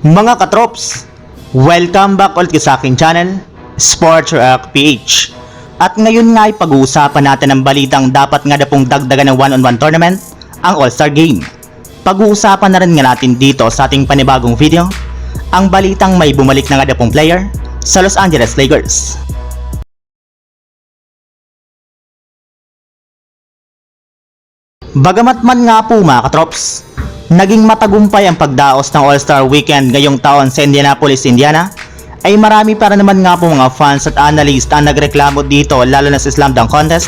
Mga katrops, welcome back ulit sa aking channel, Sports Rock PH. At ngayon nga ay pag-uusapan natin ang balitang dapat nga na pong dagdagan ng one-on-one tournament, ang All-Star Game. Pag-uusapan na rin nga natin dito sa ating panibagong video, ang balitang may bumalik na nga na pong player sa Los Angeles Lakers. Bagamat man nga po mga katrops, naging matagumpay ang pagdaos ng All-Star Weekend ngayong taon sa Indianapolis, Indiana, ay marami para naman nga po mga fans at analyst ang nagreklamo dito lalo na sa Slam Dunk Contest.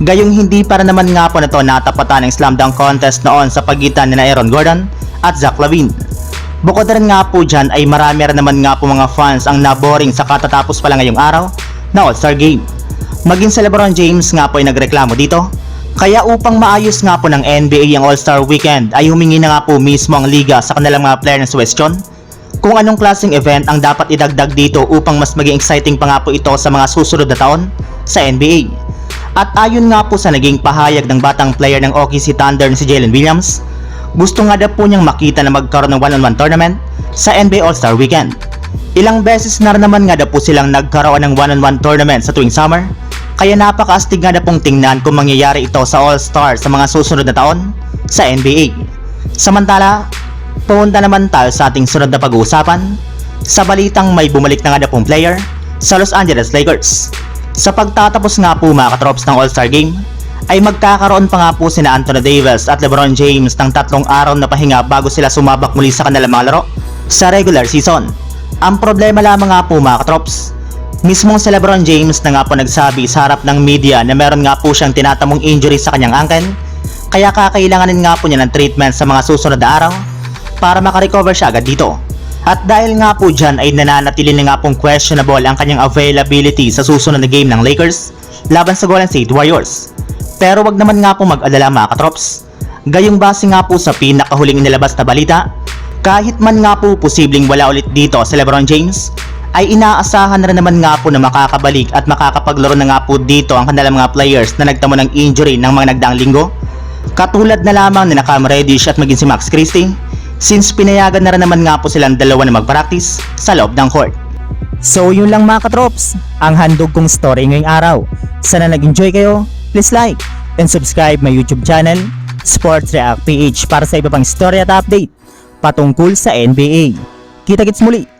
Gayong hindi para naman nga po na to natapatan ng Slam Dunk Contest noon sa pagitan ni Aaron Gordon at Zach Lavine. Bukod rin nga po dyan ay marami rin naman nga po mga fans ang naboring sa katatapos pa lang ngayong araw na All-Star Game. Maging sa Lebron James nga po ay nagreklamo dito kaya upang maayos nga po ng NBA ang All-Star Weekend ay humingi na nga po mismo ang liga sa kanilang mga player ng question kung anong klaseng event ang dapat idagdag dito upang mas maging exciting pa nga po ito sa mga susunod na taon sa NBA. At ayon nga po sa naging pahayag ng batang player ng OKC Thunder na si Jalen Williams, gusto nga daw po niyang makita na magkaroon ng one-on-one tournament sa NBA All-Star Weekend. Ilang beses na naman nga daw po silang nagkaroon ng one-on-one tournament sa tuwing summer kaya napakaastig nga na pong tingnan kung mangyayari ito sa All-Star sa mga susunod na taon sa NBA. Samantala, pumunta naman tayo sa ating sunod na pag-uusapan sa balitang may bumalik na nga na pong player sa Los Angeles Lakers. Sa pagtatapos nga po mga katrops ng All-Star Game, ay magkakaroon pa nga po sina Anthony Davis at LeBron James ng tatlong araw na pahinga bago sila sumabak muli sa kanilang mga laro sa regular season. Ang problema lamang nga po mga katrops, Mismong si Lebron James na nga po nagsabi sa harap ng media na meron nga po siyang tinatamong injury sa kanyang ankle, kaya kakailanganin nga po niya ng treatment sa mga susunod na araw para makarecover siya agad dito. At dahil nga po dyan ay nananatili na nga pong questionable ang kanyang availability sa susunod na game ng Lakers laban sa Golden State Warriors. Pero wag naman nga po mag-alala mga katrops. Gayong base nga po sa pinakahuling inilabas na balita, kahit man nga po posibleng wala ulit dito si Lebron James, ay inaasahan na naman nga po na makakabalik at makakapaglaro na nga po dito ang kanilang mga players na nagtamo ng injury ng mga nagdaang linggo. Katulad na lamang ni Cam Reddish at maging si Max Christie since pinayagan na rin naman nga po silang dalawa na mag-practice sa loob ng court. So yun lang mga katrops, ang handog kong story ngayong araw. Sana nag-enjoy kayo, please like and subscribe my YouTube channel, Sports React PH para sa iba pang story at update patungkol sa NBA. Kita-kits muli